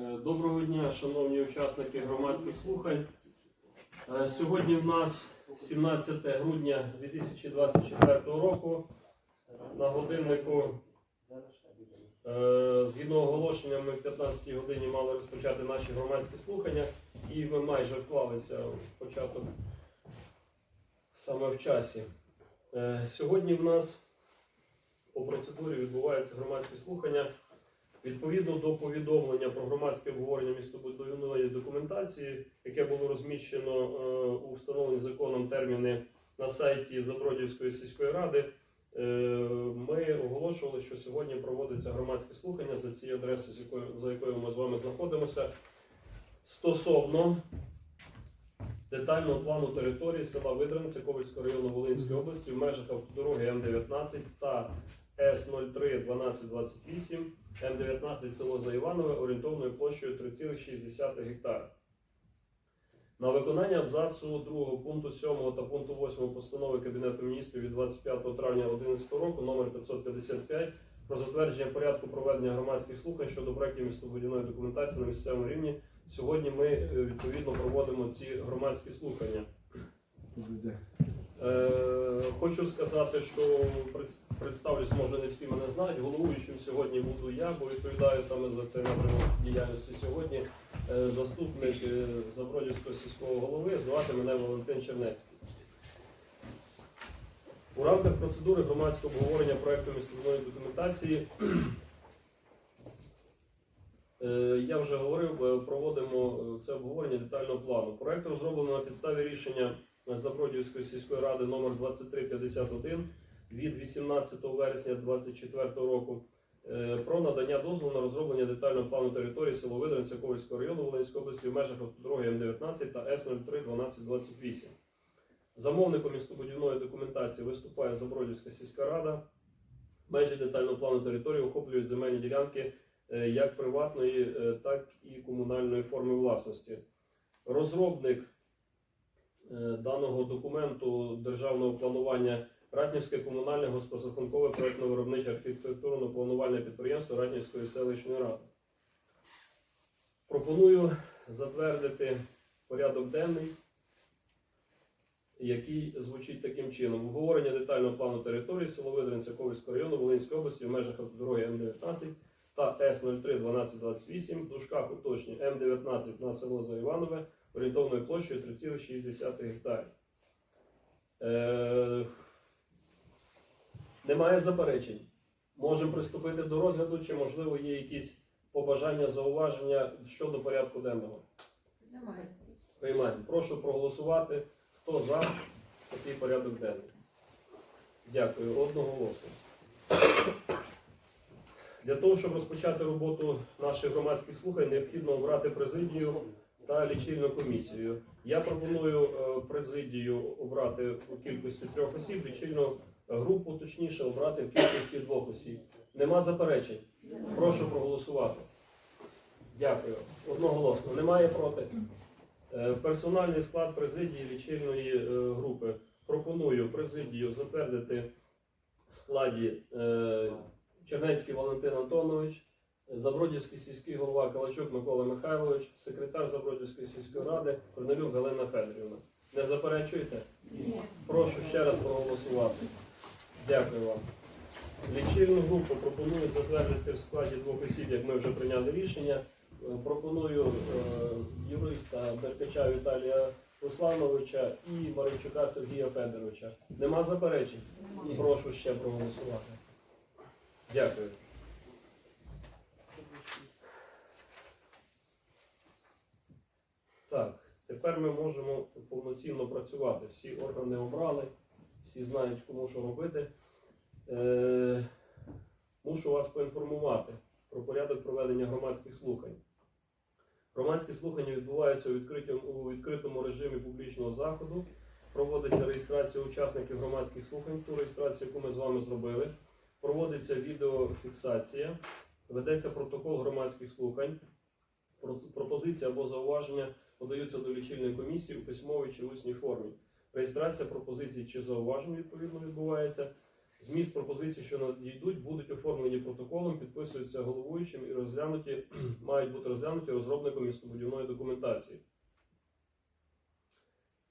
Е, Доброго дня, шановні учасники громадських слухань. Е, Сьогодні в нас 17 грудня 2024 року. На годиннику, е, згідно оголошення, ми в 15 годині мали розпочати наші громадські слухання, і ми майже вклалися в початок саме в часі. Сьогодні в нас по процедурі відбуваються громадські слухання. Відповідно до повідомлення про громадське обговорення містобудівної документації, яке було розміщено е, у встановлені законом терміни на сайті Забродівської сільської ради, е, ми оголошували, що сьогодні проводиться громадське слухання за цією адресою, за якою ми з вами знаходимося, стосовно детального плану території села Видранця Ковальського району Волинської області в межах автодороги М19 та С03 1228 М19 село Заіванове орієнтовною площею 3,6 гектара. На виконання абзацу 2 пункту 7 та пункту 8 постанови Кабінету міністрів від 25 травня 2011 року номер 555 про затвердження порядку проведення громадських слухань щодо проєктів містобудівної документації на місцевому рівні. Сьогодні ми е, відповідно проводимо ці громадські слухання. Е, Хочу сказати, що представлюсь, може не всі мене знають. Головуючим сьогодні буду я, бо відповідаю саме за цей напрямок діяльності сьогодні. Е, Заступник е, Забродівського сільського голови звати мене Валентин Чернецький. У рамках процедури громадського обговорення проекту містобудівної документації я вже говорив, проводимо це обговорення детального плану. Проект розроблено на підставі рішення Забродівської сільської ради номер 2351 від 18 вересня 2024 року е, про надання дозволу на розроблення детального плану території село Видранця Ковальського району Волинської області в межах автодороги М19 та С03 1228. Замовником містобудівної документації виступає Забродівська сільська рада. Межі детального плану території охоплюють земельні ділянки е, як приватної, е, так і комунальної форми власності. Розробник даного документу державного планування Ратнівське комунальне господарське проєктно виробниче архітектурно-планувальне підприємство Ратнівської селищної ради. Пропоную затвердити порядок денний, який звучить таким чином: обговорення детального плану території село Видринця Ковальського району Волинської області в межах автодороги М19 та С03 1228 в дужках уточні М19 на село Заіванове орієнтовною площею 3,6 гектарів. Е, немає заперечень. Можемо приступити до розгляду, чи можливо є якісь побажання, зауваження щодо порядку денного. Немає. Приймаємо. Прошу проголосувати. Хто за такий порядок денний? Дякую. Одноголосно. Для того, щоб розпочати роботу наших громадських слухань, необхідно обрати президію та лічильну комісію. Я пропоную е, президію обрати у кількості трьох осіб, лічильну групу, точніше, обрати в кількості двох осіб. Нема заперечень. Прошу проголосувати. Дякую. Одноголосно. Немає проти. Е, Персональний склад президії лічильної е, групи. Пропоную президію затвердити в складі е, Чернецький Валентин Антонович, Забродівський сільський голова Калачук Микола Михайлович, секретар Забродівської сільської ради Корнелюк Галина Федорівна. Не заперечуєте? Ні. Прошу ще раз проголосувати. Дякую вам. Лічильну групу пропоную затвердити в складі двох осіб, як ми вже прийняли рішення. Е, Пропоную е, юриста Беркача Віталія Руслановича і Маричука Сергія Федоровича. Нема заперечень? Прошу ще проголосувати. Дякую. Так, тепер ми можемо повноцінно працювати. Всі органи обрали, всі знають, кому що робити. Е, мушу вас поінформувати про порядок проведення громадських слухань. Громадські слухання відбуваються у відкритому, у відкритому режимі публічного заходу. Проводиться реєстрація учасників громадських слухань, ту реєстрацію, яку ми з вами зробили. Проводиться відеофіксація, ведеться протокол громадських слухань. Пропозиція або зауваження подаються до лічильної комісії у письмовій чи усній формі. Реєстрація пропозицій чи зауважень відповідно відбувається. Зміст пропозицій, що надійдуть, будуть оформлені протоколом, підписуються головуючим і розглянуті, мають бути розглянуті розробником містобудівної документації.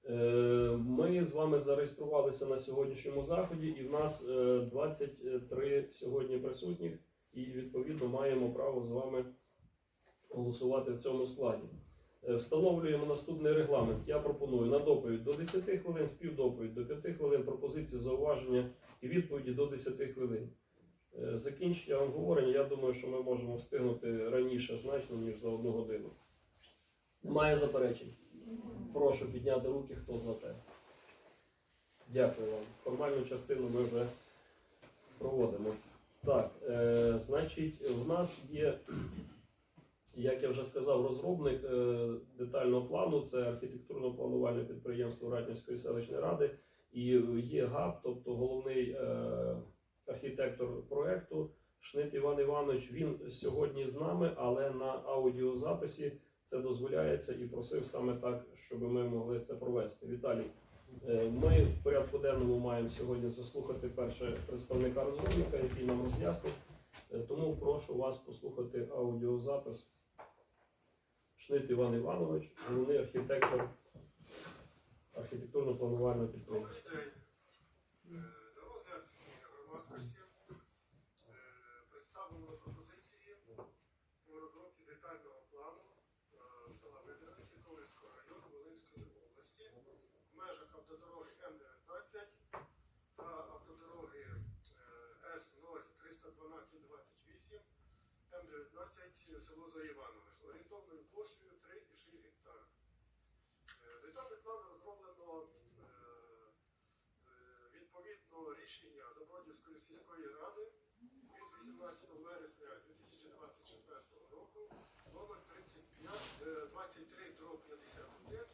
Е, Ми з вами зареєструвалися на сьогоднішньому заході, і в нас е, 23 сьогодні присутніх, і відповідно маємо право з вами голосувати в цьому складі. Е, Встановлюємо наступний регламент. Я пропоную на доповідь до 10 хвилин, співдоповідь до 5 хвилин, пропозиції, зауваження і відповіді до 10 хвилин. Е, Закінчення обговорення, я думаю, що ми можемо встигнути раніше значно, ніж за одну годину. Немає заперечень. Прошу підняти руки, хто за те. Дякую вам. Формальну частину ми вже проводимо. Так, е, значить, в нас є, як я вже сказав, розробник е, детального плану, це архітектурно-планувальне підприємство Ратнівської селищної ради, і є ГАП, тобто головний е, архітектор проекту Шнит Іван Іванович. Він сьогодні з нами, але на аудіозаписі це дозволяється і просив саме так, щоб ми могли це провести. Віталій, е, ми в порядку денному маємо сьогодні заслухати перше представника розробника, який нам роз'яснить. Е, Тому прошу вас послухати аудіозапис. Шнит Іван Іванович, головний архітектор архітектурно-планувального підприємства. Добрий день. Е, На розгляд громадськості е, представлено пропозиції по розробці детального плану е, села Видраниці Ковальського району Волинської області в межах автодороги М19 та автодороги е, С0 М19 село Заїванове з орієнтовною площею 3,6 гектара. Е, Детальний план розроблено е, е, відповідно рішення Забродівської сільської ради від 18 вересня 2024 року номер 35 е, 23 дроб 51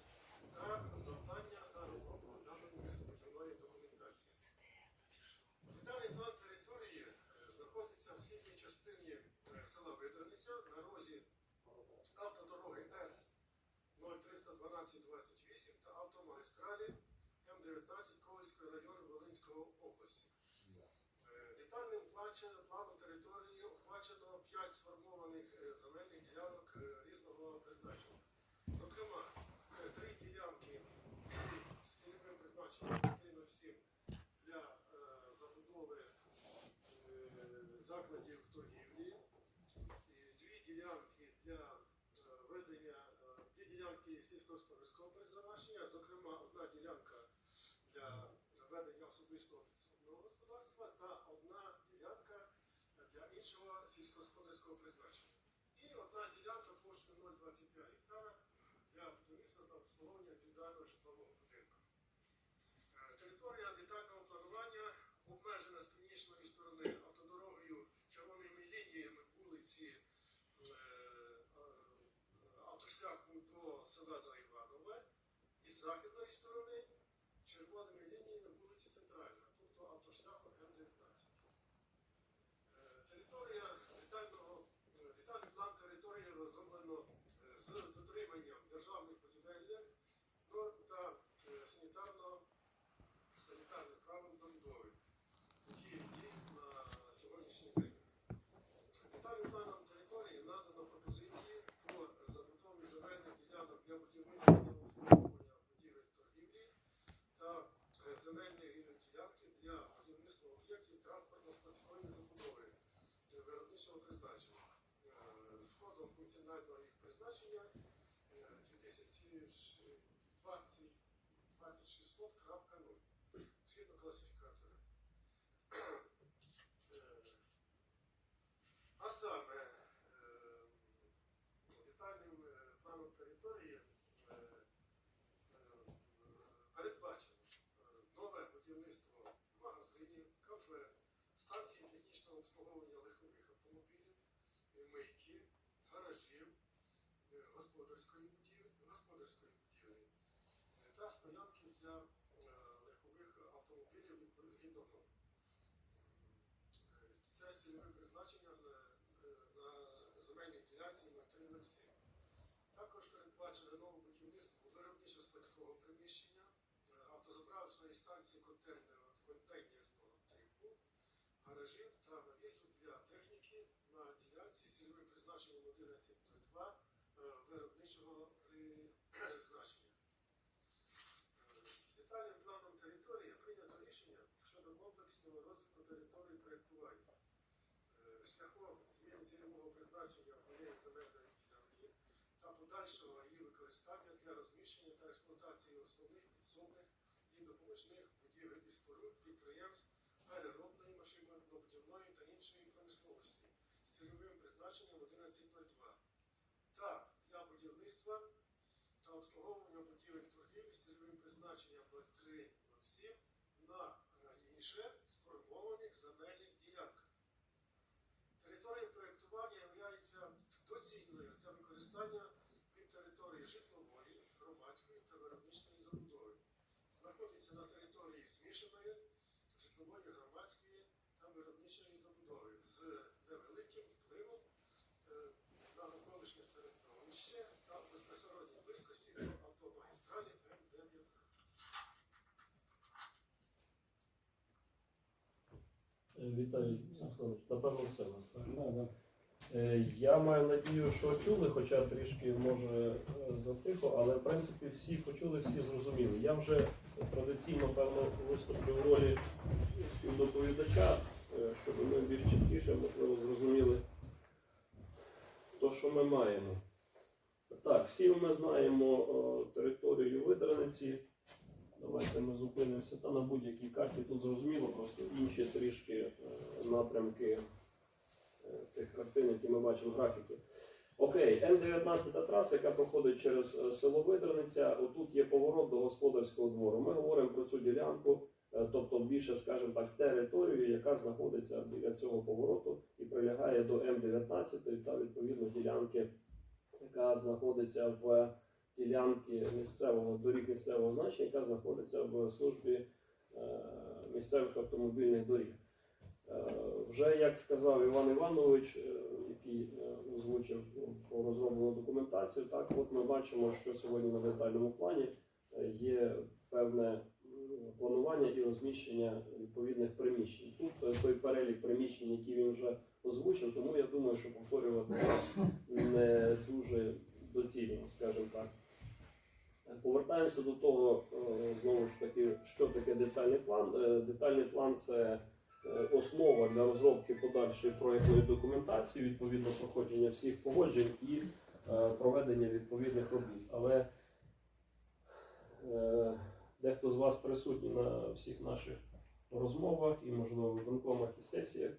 та завдання на розробку даної містобудівної документації. Детальний план території е, знаходиться в східній частині е, села Видраниця на розі автодороги С 0312-28 та автомагістралі М19 Ковальського району Волинської області. Е, Детальним планом території охвачено 5 сформованих е, земельних ділянок е, різного призначення. Зокрема, три ділянки з цільовим призначенням частина всім для забудови закладів торгівлі, дві ділянки для ведення дві ділянки сільськогосподарського призначення, зокрема одна ділянка для особистого підсобного господарства та одна ділянка для іншого сільськогосподарського призначення. І одна ділянка площею 0,25 гектара для будівництва та обслуговування індивідуального житлового будинку. Е, Територія детального планування обмежена з північної сторони автодорогою червоними лініями вулиці е, е, автошляху до села Заіванове і з західної сторони червоними лініями вулиці Центральна, тобто автошляху М19. Е, Територія детального, е, детальний план території розроблено е, з дотриманням державних будівельних норм та е, санітарно санітарних правил забудови, які діють на сьогоднішній день. Детальним планом території надано пропозиції по забудові земельних ділянок для будівництва та обслуговування будівель торгівлі та е, земельні ділянки для будівництва об'єктів транспортно-складської забудови е, виробничого призначення. сходом кодом функціонального їх призначення е, 2020 2600.0 згідно класифікатора. Е, А саме е, детальним е, планом території е, е, передбачено е, нове будівництво магазинів, кафе, станції технічного обслуговування легкових автомобілів, е, мийки, гаражів, е, господарської будівлі, господарської будівлі е, та стоянки для легкових автомобілів згідно Це цільове призначення на, земельній ділянці на 307. Також передбачено нове будівництво виробничо-складського приміщення, е, автозаправочної станції контейнерного, 1402 виробничого призначення. Е, Детальним планом території прийнято рішення щодо комплексного розвитку території проєктування. Е, шляхом змін цільового призначення однієї земельної ділянки та подальшого її використання для розміщення та експлуатації основних підсобних і допоміжних будівель і споруд, підприємств, переробної машинобудівної та іншої промисловості з цільовим призначенням. Цільовим призначенням 0307 на раніше сформованих земельних ділянках. Територія проєктування є доцільною для використання під території житлової, громадської та виробничої забудови. Знаходиться на території змішаної житлової, громадської та виробничої забудови з невеликим впливом е, на навколишнє середовище та в безпосередній близькості до автомагістралі М19. Е, Віталій напевно, все у нас так. Е, Я маю надію, що чули, хоча трішки може е, затихо, але в принципі всі почули, всі зрозуміли. Я вже традиційно певно виступлю в ролі співдоповідача, е, щоб ми більш чіткіше можливо зрозуміли те, що ми маємо. Так, всі ми знаємо е, територію Видраниці. Давайте ми зупинимося та на будь-якій карті. Тут зрозуміло, просто інші трішки е, напрямки е, тих картин, які ми бачимо графіки. Окей, М19 траса, яка проходить через е, село Видраниця. Отут є поворот до господарського двору. Ми говоримо про цю ділянку, тобто більше, скажімо так, територію, яка знаходиться біля цього повороту і прилягає до М19 та відповідно ділянки, яка знаходиться в ділянки місцевого доріг місцевого значення, яка знаходиться в службі е, місцевих автомобільних доріг. Е, Вже як сказав Іван Іванович, е, який озвучив ну, про розроблену документацію, так от ми бачимо, що сьогодні на детальному плані є певне планування і розміщення відповідних приміщень. Тут той перелік приміщень, які він вже озвучив, тому я думаю, що повторювати не дуже доцільно, скажімо так. Повертаємося до того, е, знову ж таки, що таке детальний план. Е, Детальний план це е, основа для розробки подальшої проєктної документації, відповідно проходження всіх погоджень і проведення відповідних робіт. Але дехто з вас присутній на всіх наших розмовах і, можливо, виконкомах і сесіях.